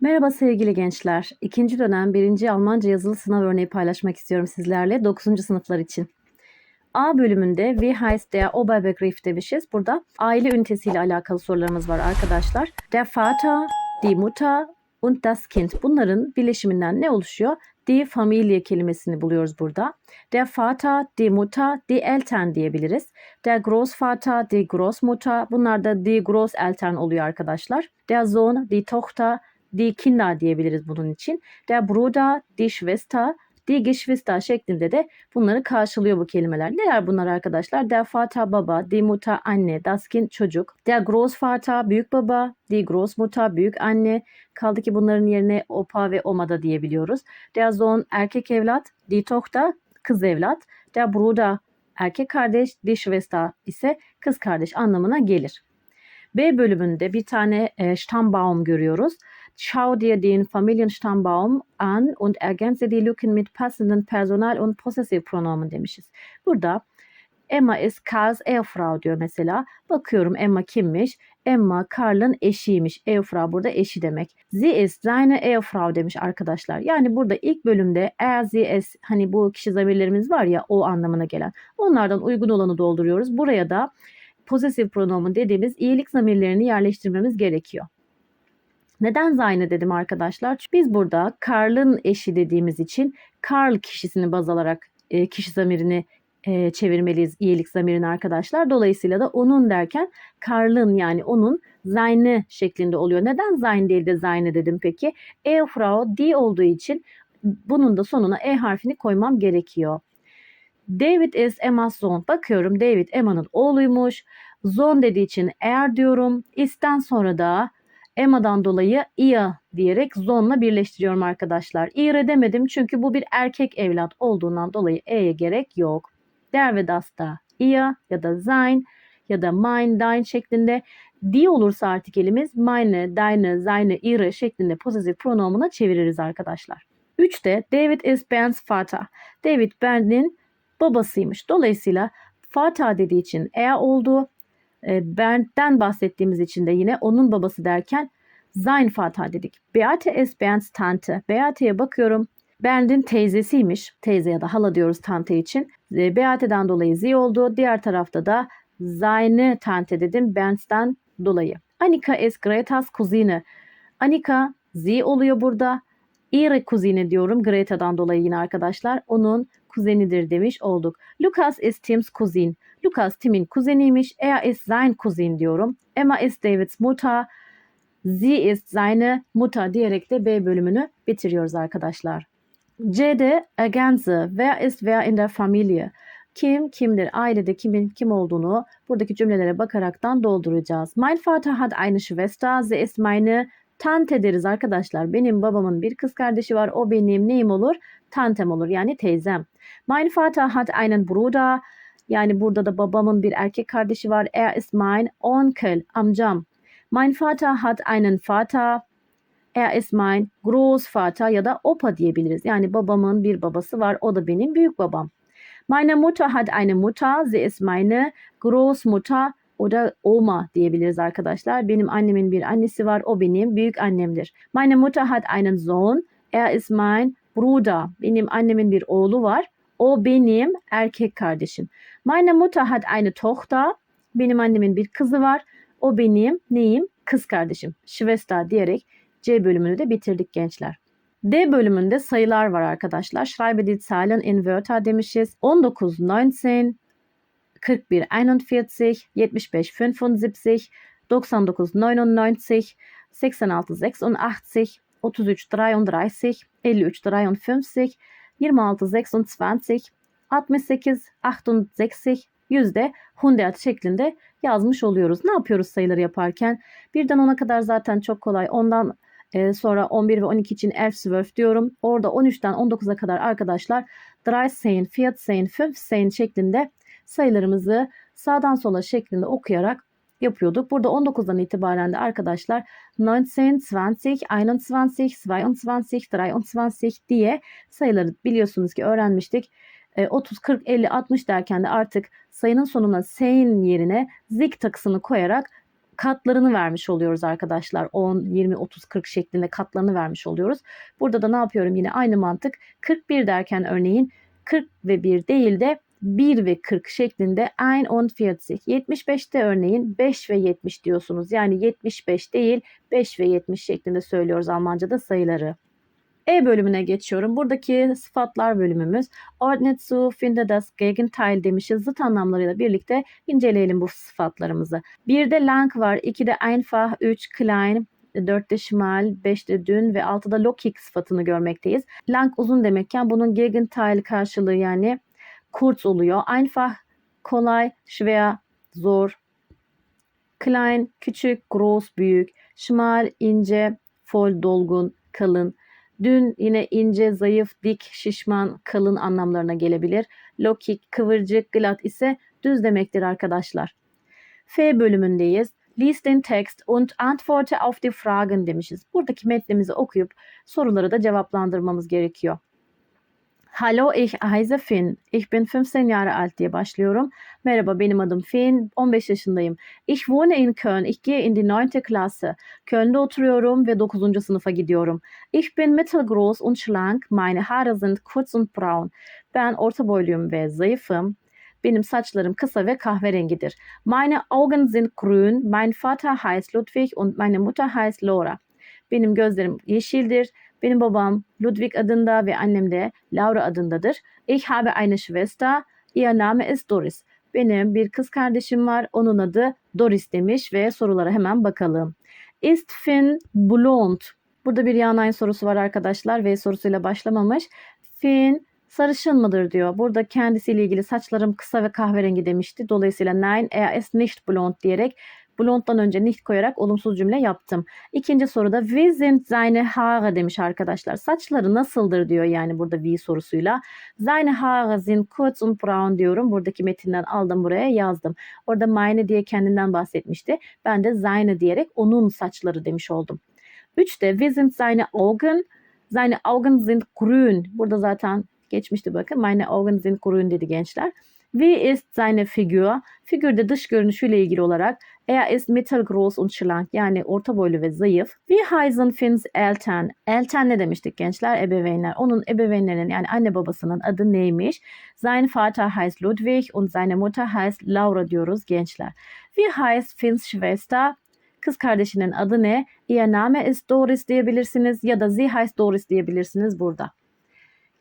Merhaba sevgili gençler. İkinci dönem birinci Almanca yazılı sınav örneği paylaşmak istiyorum sizlerle 9. sınıflar için. A bölümünde wie heißt der Oberbegriff demişiz. Burada aile ünitesiyle alakalı sorularımız var arkadaşlar. Der Vater, die Mutter und das Kind. Bunların birleşiminden ne oluşuyor? Die Familie kelimesini buluyoruz burada. Der Vater, die Mutter, die Eltern diyebiliriz. Der Großvater, die Großmutter. Bunlar da die Großeltern oluyor arkadaşlar. Der Sohn, die Tochter, die Kinder diyebiliriz bunun için. Der Bruder, die Schwester, die Geschwister şeklinde de bunları karşılıyor bu kelimeler. Neler bunlar arkadaşlar? Der Vater baba, die Mutter anne, das Kind çocuk. Der Großvater büyük baba, die Großmutter büyük anne. Kaldı ki bunların yerine opa ve oma da diyebiliyoruz. Der Sohn erkek evlat, die Tochter kız evlat. Der Bruder erkek kardeş, die Schwester ise kız kardeş anlamına gelir. B bölümünde bir tane e, Stammbaum görüyoruz. Schau dir den Familienstammbaum an und ergänze die Lücken mit passenden Personal- und Possessivpronomen demişiz. Burada Emma ist Karls Ehefrau diyor mesela. Bakıyorum Emma kimmiş? Emma Karl'ın eşiymiş. Ehefrau burada eşi demek. Sie ist seine Ehefrau demiş arkadaşlar. Yani burada ilk bölümde er, sie, es hani bu kişi zamirlerimiz var ya o anlamına gelen. Onlardan uygun olanı dolduruyoruz. Buraya da possessive pronomen dediğimiz iyilik zamirlerini yerleştirmemiz gerekiyor. Neden Zayne dedim arkadaşlar? Çünkü biz burada Karl'ın eşi dediğimiz için Karl kişisini baz alarak e, kişi zamirini e, çevirmeliyiz iyilik zamirini arkadaşlar. Dolayısıyla da onun derken Karl'ın yani onun Zayne şeklinde oluyor. Neden Zayn değil de Zayne dedim peki? Ehefrau di olduğu için bunun da sonuna E harfini koymam gerekiyor. David is Emma's son. Bakıyorum David Emma'nın oğluymuş. Zon dediği için eğer diyorum. Is'ten sonra da Emma'dan dolayı ia diyerek zonla birleştiriyorum arkadaşlar. İre demedim çünkü bu bir erkek evlat olduğundan dolayı e'ye gerek yok. Der ve das da ia ya da sein ya da mein, dein şeklinde di olursa artık elimiz meine, deine, seine, ihre şeklinde pozitif pronomuna çeviririz arkadaşlar. 3'te David is Ben's Vater. David Ben'in babasıymış. Dolayısıyla Vater dediği için e oldu. E, Bernd'den bahsettiğimiz için de yine onun babası derken sein Vater dedik. Beate ist Bernds Tante. Beate'ye bakıyorum. Bernd'in teyzesiymiş. Teyze ya da hala diyoruz tante için. E, Beate'den dolayı sie oldu. Diğer tarafta da seine Tante dedim Bernds'ten dolayı. Annika ist Greta's kuzine. Annika sie oluyor burada. Ihre kuzine diyorum Greta'dan dolayı yine arkadaşlar. Onun kuzenidir demiş olduk. Lucas is Tim's kuzin. Lucas Tim'in kuzeniymiş. Er ist sein Cousin diyorum. Emma ist Davids Mutter. Sie ist seine Mutter diyerek de B bölümünü bitiriyoruz arkadaşlar. C'de ergänze. Wer ist wer in der Familie? Kim kimdir? Ailede kimin kim olduğunu buradaki cümlelere bakaraktan dolduracağız. Mein Vater hat eine Schwester. Sie ist meine Tante deriz arkadaşlar. Benim babamın bir kız kardeşi var. O benim neyim olur? Tantem olur yani teyzem. Mein Vater hat einen Bruder. Yani burada da babamın bir erkek kardeşi var. Er ist mein Onkel, amcam. Mein Vater hat einen Vater. Er ist mein Großvater ya da Opa diyebiliriz. Yani babamın bir babası var. O da benim büyük babam. Meine Mutter hat eine Mutter. Sie ist meine Großmutter oder Oma diyebiliriz arkadaşlar. Benim annemin bir annesi var. O benim büyük annemdir. Meine Mutter hat einen Sohn. Er ist mein Bruder. Benim annemin bir oğlu var. O benim erkek kardeşim. Meine Mutter hat eine Tochter. Benim annemin bir kızı var. O benim neyim? Kız kardeşim. Schwester diyerek C bölümünü de bitirdik gençler. D bölümünde sayılar var arkadaşlar. Schreibe die Zahlen in Wörter demişiz. 19, 19, 41, 41, 75, 75, 99, 99, 86, 86, 33, 33, 53, 53, 26, 26, 68, 68, yüzde 100 şeklinde yazmış oluyoruz. Ne yapıyoruz sayıları yaparken? Birden 10'a kadar zaten çok kolay. Ondan e, sonra 11 ve 12 için Elfsworth diyorum. Orada 13'ten 19'a kadar arkadaşlar 13, 14, 15 şeklinde sayılarımızı sağdan sola şeklinde okuyarak yapıyorduk. Burada 19'dan itibaren de arkadaşlar 19, 20, 21, 22, 23 diye sayıları biliyorsunuz ki öğrenmiştik. 30, 40, 50, 60 derken de artık sayının sonuna sein yerine zik takısını koyarak katlarını vermiş oluyoruz arkadaşlar. 10, 20, 30, 40 şeklinde katlarını vermiş oluyoruz. Burada da ne yapıyorum? Yine aynı mantık. 41 derken örneğin 40 ve 1 değil de 1 ve 40 şeklinde 1 und 40. 75'te örneğin 5 ve 70 diyorsunuz. Yani 75 değil 5 ve 70 şeklinde söylüyoruz Almanca'da sayıları. E bölümüne geçiyorum. Buradaki sıfatlar bölümümüz. Ordnet zu finde das Gegenteil demişiz. Zıt anlamlarıyla birlikte inceleyelim bu sıfatlarımızı. 1'de lang var, 2'de einfach, 3 klein, 4'te schmal, 5'te dün ve 6'da lokik sıfatını görmekteyiz. Lang uzun demekken bunun Gegenteil karşılığı yani kurz oluyor. Einfach, kolay, schwer, zor. Klein, küçük, groß, büyük. Schmal, ince, voll, dolgun, kalın. Dün yine ince, zayıf, dik, şişman, kalın anlamlarına gelebilir. Lokik, kıvırcık, glatt ise düz demektir arkadaşlar. F bölümündeyiz. Lies den Text und antworte auf die Fragen demişiz. Buradaki metnimizi okuyup soruları da cevaplandırmamız gerekiyor. Hallo, ich heiße Finn. Ich bin 15 Jahre alt diye başlıyorum. Merhaba, benim adım Finn. 15 yaşındayım. Ich wohne in Köln. Ich gehe in die 9. Klasse. Köln'de oturuyorum ve 9. sınıfa gidiyorum. Ich bin mittelgroß und schlank. Meine Haare sind kurz und braun. Ben orta boyluyum ve zayıfım. Benim saçlarım kısa ve kahverengidir. Meine Augen sind grün. Mein Vater heißt Ludwig und meine Mutter heißt Laura. Benim gözlerim yeşildir. Benim babam Ludwig adında ve annem de Laura adındadır. Ich habe eine Schwester. Ihr Name ist Doris. Benim bir kız kardeşim var. Onun adı Doris demiş ve sorulara hemen bakalım. Ist Finn blond? Burada bir yanay sorusu var arkadaşlar ve sorusuyla başlamamış. Finn sarışın mıdır diyor. Burada kendisiyle ilgili saçlarım kısa ve kahverengi demişti. Dolayısıyla nein er ist nicht blond diyerek blond'dan önce nicht koyarak olumsuz cümle yaptım. İkinci soruda wie sind seine Haare demiş arkadaşlar. Saçları nasıldır diyor yani burada wie sorusuyla. Seine Haare sind kurz und braun diyorum. Buradaki metinden aldım buraya yazdım. Orada meine diye kendinden bahsetmişti. Ben de seine diyerek onun saçları demiş oldum. Üçte wie sind seine Augen? Seine Augen sind grün. Burada zaten geçmişti bakın. Meine Augen sind grün dedi gençler. Wie ist seine Figur? Figürde dış görünüşüyle ilgili olarak er ist mittelgroß und schlank yani orta boylu ve zayıf. Wie heißen Finns Eltern? Eltern ne demiştik gençler? Ebeveynler. Onun ebeveynlerinin yani anne babasının adı neymiş? Sein Vater heißt Ludwig und seine Mutter heißt Laura diyoruz gençler. Wie heißt Finns Schwester? Kız kardeşinin adı ne? Ihr Name ist Doris diyebilirsiniz ya da sie heißt Doris diyebilirsiniz burada.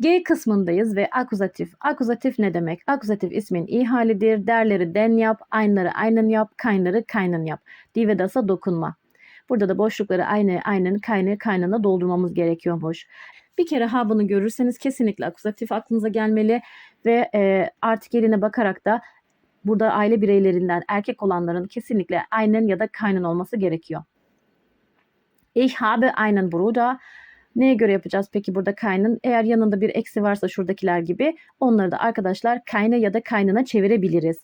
G kısmındayız ve akuzatif. Akuzatif ne demek? Akuzatif ismin i halidir. Derleri den yap, aynları aynen yap, kaynları kaynan yap. Di ve das'a dokunma. Burada da boşlukları aynı, aynen, kaynı, kaynana doldurmamız gerekiyormuş. Bir kere ha bunu görürseniz kesinlikle akuzatif aklınıza gelmeli ve e, artikeline bakarak da burada aile bireylerinden erkek olanların kesinlikle aynen ya da kaynan olması gerekiyor. Ich habe einen Bruder. Neye göre yapacağız peki burada kaynın? Eğer yanında bir eksi varsa şuradakiler gibi onları da arkadaşlar kayna ya da kaynına çevirebiliriz.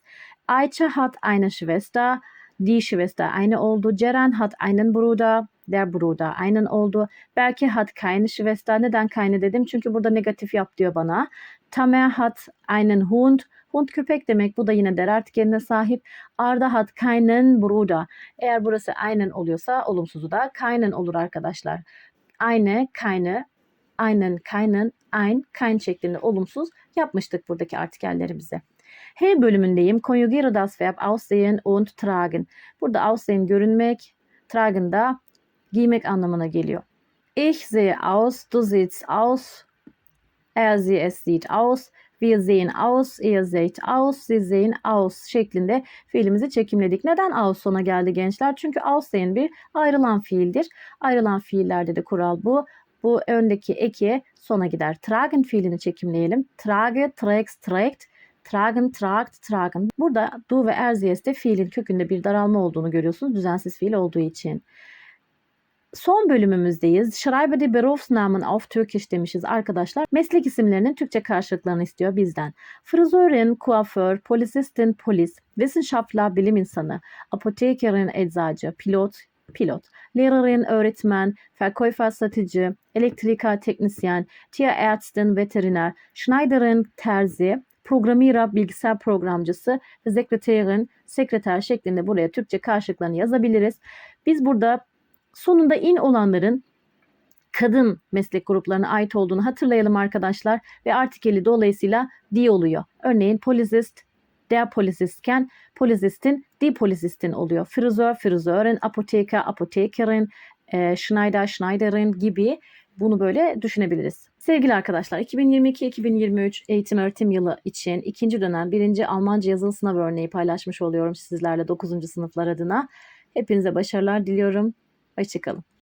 Ayça hat eine Schwester. Die Schwester eine oldu. Ceren hat einen Bruder. Der Bruder einen oldu. Belki hat keine Schwester. Neden kayne dedim? Çünkü burada negatif yap diyor bana. Tamer hat einen Hund. Hund köpek demek. Bu da yine der artikeline sahip. Arda hat keinen Bruder. Eğer burası aynen oluyorsa olumsuzu da keinen olur arkadaşlar eine, keine, einen, keinen, ein, kein şeklinde olumsuz yapmıştık buradaki artikellerimizi. H bölümündeyim. Konjugiere das Verb aussehen und tragen. Burada aussehen görünmek, tragen da giymek anlamına geliyor. Ich sehe aus, du siehst aus, er sie es sieht aus, wir sehen aus, ihr seht aus, sie sehen aus şeklinde fiilimizi çekimledik. Neden aus sona geldi gençler? Çünkü aussehen bir ayrılan fiildir. Ayrılan fiillerde de kural bu. Bu öndeki eki sona gider. Tragen fiilini çekimleyelim. Trage, trägst, trägt. Tragen, tragt, tragen. Burada du ve erziyeste fiilin kökünde bir daralma olduğunu görüyorsunuz. Düzensiz fiil olduğu için. Son bölümümüzdeyiz. Schreibe die Berufsnamen auf Türkisch demişiz arkadaşlar. Meslek isimlerinin Türkçe karşılıklarını istiyor bizden. Friseurin, kuaför, polisistin, polis, Wissenschaftler, bilim insanı, apothekerin, eczacı, pilot, pilot, Lehrerin, öğretmen, Verkäufer, satıcı, Elektriker, teknisyen, Tierärztin, veteriner, Schneiderin, terzi, Programmierer bilgisayar programcısı ve Sekreterin sekreter şeklinde buraya Türkçe karşılıklarını yazabiliriz. Biz burada sonunda in olanların kadın meslek gruplarına ait olduğunu hatırlayalım arkadaşlar ve artikeli dolayısıyla di oluyor. Örneğin polisist der polisistken polisistin die polisistin oluyor. Frisör frisörin, apoteker apotekerin, e, Schneider Schneiderin gibi bunu böyle düşünebiliriz. Sevgili arkadaşlar 2022-2023 eğitim öğretim yılı için ikinci dönem birinci Almanca yazılı sınav örneği paylaşmış oluyorum sizlerle 9. sınıflar adına. Hepinize başarılar diliyorum. Hoşçakalın.